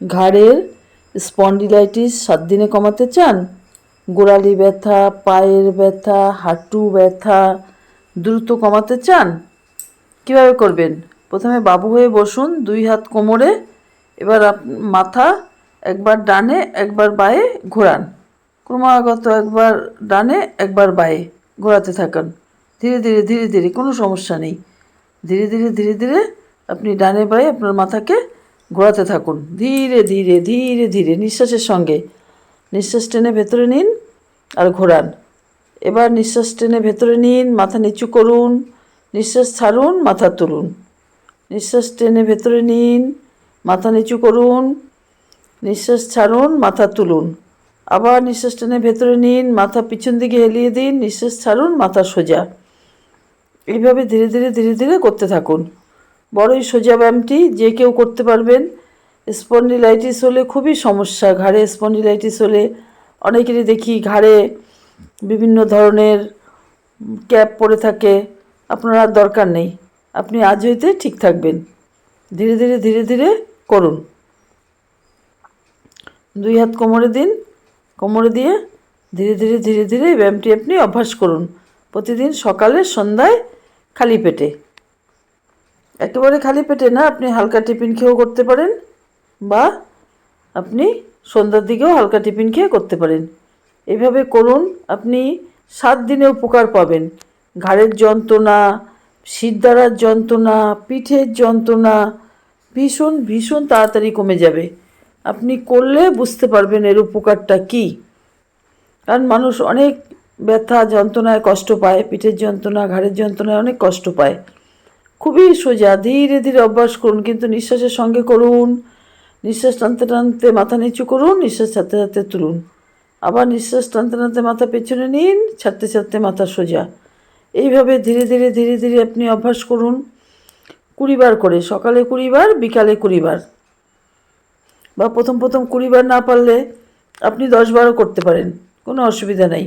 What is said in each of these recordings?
ঘাড়ের স্পন্ডিলাইটিস সাত দিনে কমাতে চান? গোড়ালি ব্যথা, পায়ের ব্যথা, হাঁটু ব্যথা দ্রুত কমাতে চান? কীভাবে করবেন? প্রথমে বাবু হয়ে বসুন, দুই হাত কোমরে, এবার মাথা একবার ডানে, একবার বায়ে ঘোরান। ক্রমাগত একবার ডানে, একবার বায়ে ঘোরাতে থাকুন। ধীরে ধীরে ধীরে ধীরে, কোনো সমস্যা নেই। ধীরে ধীরে ধীরে ধীরে আপনি ডানে, বায়ে আপনার মাথাকে ঘোরাতে থাকুন। ধীরে ধীরে ধীরে ধীরে নিঃশ্বাসের সঙ্গে। নিঃশ্বাস টেনে ভেতরে নিন আর ঘোরান। এবার নিঃশ্বাস টেনে ভেতরে নিন, মাথা নিচু করুন। নিঃশ্বাস ছাড়ুন, মাথা তুলুন। নিঃশ্বাস টেনে ভেতরে নিন, মাথা নিচু করুন। নিঃশ্বাস ছাড়ুন, মাথা তুলুন। আবার নিঃশ্বাস টেনে ভেতরে নিন, মাথা পিছন দিকে হেলিয়ে দিন। নিঃশ্বাস ছাড়ুন, মাথা সোজা। এইভাবে ধীরে ধীরে ধীরে ধীরে করতে থাকুন। বড়ই সোজা ব্যায়ামটি যে কেউ করতে পারবেন। স্পন্ডিলাইটিস হলে খুবই সমস্যা। ঘাড়ে স্পন্ডিলাইটিস হলে অনেকেরই দেখি ঘাড়ে বিভিন্ন ধরনের ক্যাপ পরে থাকে। আপনার আর দরকার নেই। আপনি আজ হইতে ঠিক থাকবেন। ধীরে ধীরে ধীরে ধীরে করুন। দুই হাত কোমরে দিন। কোমরে দিয়ে ধীরে ধীরে ধীরে ধীরে ব্যায়ামটি আপনি অভ্যাস করুন। প্রতিদিন সকালে, সন্ধ্যায় খালি পেটে। একেবারে খালি পেটে না, আপনি হালকা টিফিন খেয়েও করতে পারেন, বা আপনি সন্ধ্যার দিকেও হালকা টিফিন খেয়ে করতে পারেন। এভাবে করুন, আপনি সাত দিনে উপকার পাবেন। ঘাড়ের যন্ত্রণা শিরদাঁড়ার যন্ত্রণা, পিঠের যন্ত্রণা, ভীষণ ভীষণ তাড়াতাড়ি কমে যাবে। আপনি করলে বুঝতে পারবেন এর উপকারটা কী। কারণ মানুষ অনেক ব্যথা, যন্ত্রণায় কষ্ট পায়, পিঠের যন্ত্রণা, ঘাড়ের যন্ত্রণায় অনেক কষ্ট পায়। খুবই সোজা, ধীরে ধীরে অভ্যাস করুন, কিন্তু নিঃশ্বাসের সঙ্গে করুন। নিঃশ্বাস টানতে টানতে মাথা নিচু করুন, নিঃশ্বাস ছাড়তে ছাড়তে তুলুন। আবার নিঃশ্বাস টানতে টানতে মাথা পেছনে নিন, ছাড়তে ছাড়তে মাথা সোজা। এইভাবে ধীরে ধীরে ধীরে ধীরে আপনি অভ্যাস করুন। কুড়িবার করে, সকালে কুড়িবার, বিকালে কুড়িবার। বা প্রথম প্রথম কুড়িবার না পারলে আপনি দশ বারও করতে পারেন, কোনো অসুবিধা নেই।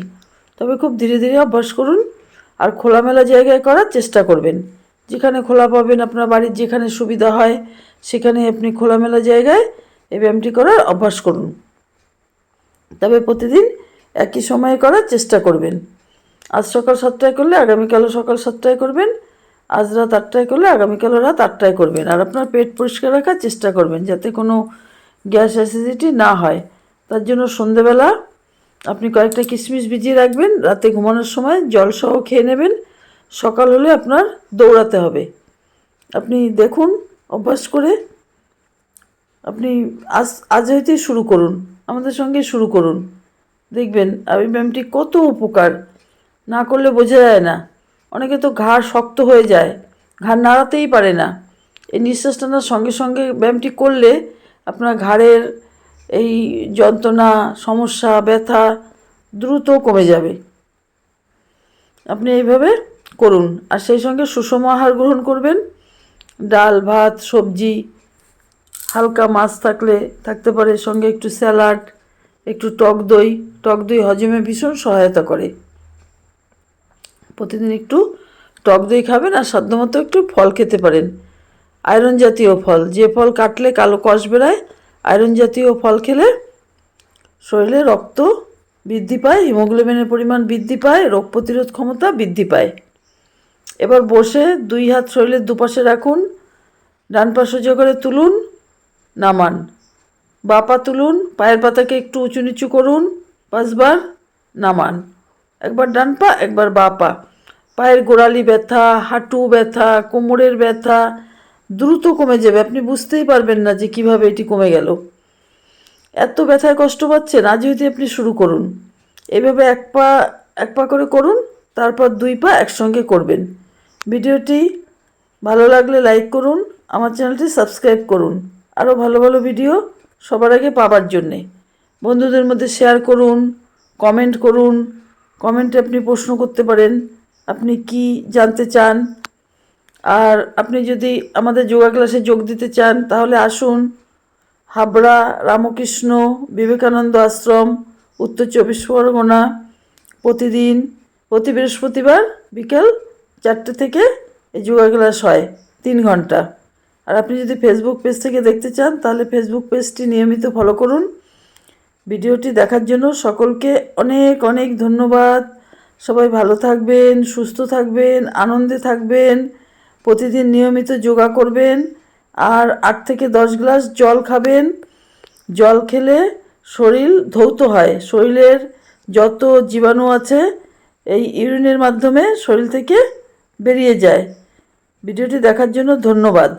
তবে খুব ধীরে ধীরে অভ্যাস করুন আর খোলামেলা জায়গায় করার চেষ্টা করবেন। যেখানে খোলা পাবেন আপনার বাড়ির যেখানে সুবিধা হয়, সেখানে আপনি খোলামেলা জায়গায় এই ব্যায়ামটি করার অভ্যাস করুন। তবে প্রতিদিন একই সময়ে করার চেষ্টা করবেন। আজ সকাল সাতটায় করলে আগামীকালও সকাল সাতটায় করবেন। আজ রাত আটটায় করলে আগামীকালও রাত আটটায় করবেন। আর আপনার পেট পরিষ্কার রাখার চেষ্টা করবেন যাতে কোনো গ্যাস অ্যাসিডিটি না হয়। তার জন্য সন্ধেবেলা আপনি কয়েকটা কিশমিশ ভিজিয়ে রাখবেন। রাতে ঘুমানোর সময় জল সহ খেয়ে নেবেন। সকাল হলে আপনার দৌড়াতে হবে। আপনি দেখুন, অভ্যাস করে আপনি আজ আজ হইতেই শুরু করুন, আমাদের সঙ্গে শুরু করুন। দেখবেন এই ব্যায়ামটি কত উপকার, না করলে বোঝা যায় না। অনেকে তো ঘাড় শক্ত হয়ে যায় ঘাড় নাড়াতেই পারে না। এই নিঃশ্বাস টানার সঙ্গে সঙ্গে ব্যায়ামটি করলে আপনার ঘাড়ের এই যন্ত্রণা, সমস্যা, ব্যথা দ্রুত কমে যাবে। আপনি এইভাবে করুন। আর সেই সঙ্গে সুষম আহার গ্রহণ করবেন। ডাল, ভাত, সবজি, হালকা মাছ থাকলে থাকতে পারে। সঙ্গে একটু স্যালাড, একটু টক দই। টক দই হজমে ভীষণ সহায়তা করে। প্রতিদিন একটু টক দই খাবেন আর সাধ্যমতো একটু ফল খেতে পারেন। আয়রন জাতীয় ফল। যে ফল কাটলে কালো কষ বেরায়, আয়রন জাতীয় ফল খেলে শরীরে রক্ত বৃদ্ধি পায়, হিমোগ্লোবিনের পরিমাণ বৃদ্ধি পায়, রোগ প্রতিরোধ ক্ষমতা বৃদ্ধি পায়। এবার বসে দুই হাত শরীরের দুপাশে রাখুন, ডান পা সোজা করে তুলুন, নামান। বা পা তুলুন, পায়ের পাতাকে একটু উঁচু নিচু করুন, পাঁচবার নামান। একবার ডান পা, একবার বা পা। পায়ের গোড়ালি ব্যথা, হাঁটু ব্যথা, কোমরের ব্যথা দ্রুত কমে যাবে। আপনি বুঝতেই পারবেন না যে কীভাবে এটি কমে গেল। এত ব্যথায় কষ্ট পাচ্ছেন আজ হইতে আপনি শুরু করুন। এভাবে এক পা এক পা করে করুন, তারপর দুই পা একসঙ্গে করবেন। ভিডিওটি ভালো লাগলে লাইক করুন, আমার চ্যানেলটি সাবস্ক্রাইব করুন। আরও ভালো ভালো ভিডিও সবার আগে পাবার জন্যে। বন্ধুদের মধ্যে শেয়ার করুন, কমেন্ট করুন, কমেন্টে আপনি প্রশ্ন করতে পারেন, আপনি কি জানতে চান? আর আপনি যদি আমাদের যোগা ক্লাসে যোগ দিতে চান, তাহলে আসুন হাবড়া রামকৃষ্ণ বিবেকানন্দ আশ্রম, উত্তর চব্বিশ পরগনা। প্রতিদিন, প্রতি বৃহস্পতিবার বিকেল চারটে থেকে এই যোগা ক্লাস হয়, তিন ঘণ্টা। আর আপনি যদি ফেসবুক পেজ থেকে দেখতে চান, তাহলে ফেসবুক পেজটি নিয়মিত ফলো করুন। ভিডিওটি দেখার জন্য সকলকে অনেক অনেক ধন্যবাদ। সবাই ভালো থাকবেন, সুস্থ থাকবেন, আনন্দে থাকবেন, প্রতিদিন নিয়মিত যোগা করবেন, আর আট থেকে দশ গ্লাস জল খাবেন। জল খেলে শরীর ধৌত হয়, শরীরের যত জীবাণু আছে, এই ইউরিনের মাধ্যমে শরীর থেকে বেরিয়ে যায়। ভিডিওটি দেখার জন্য ধন্যবাদ।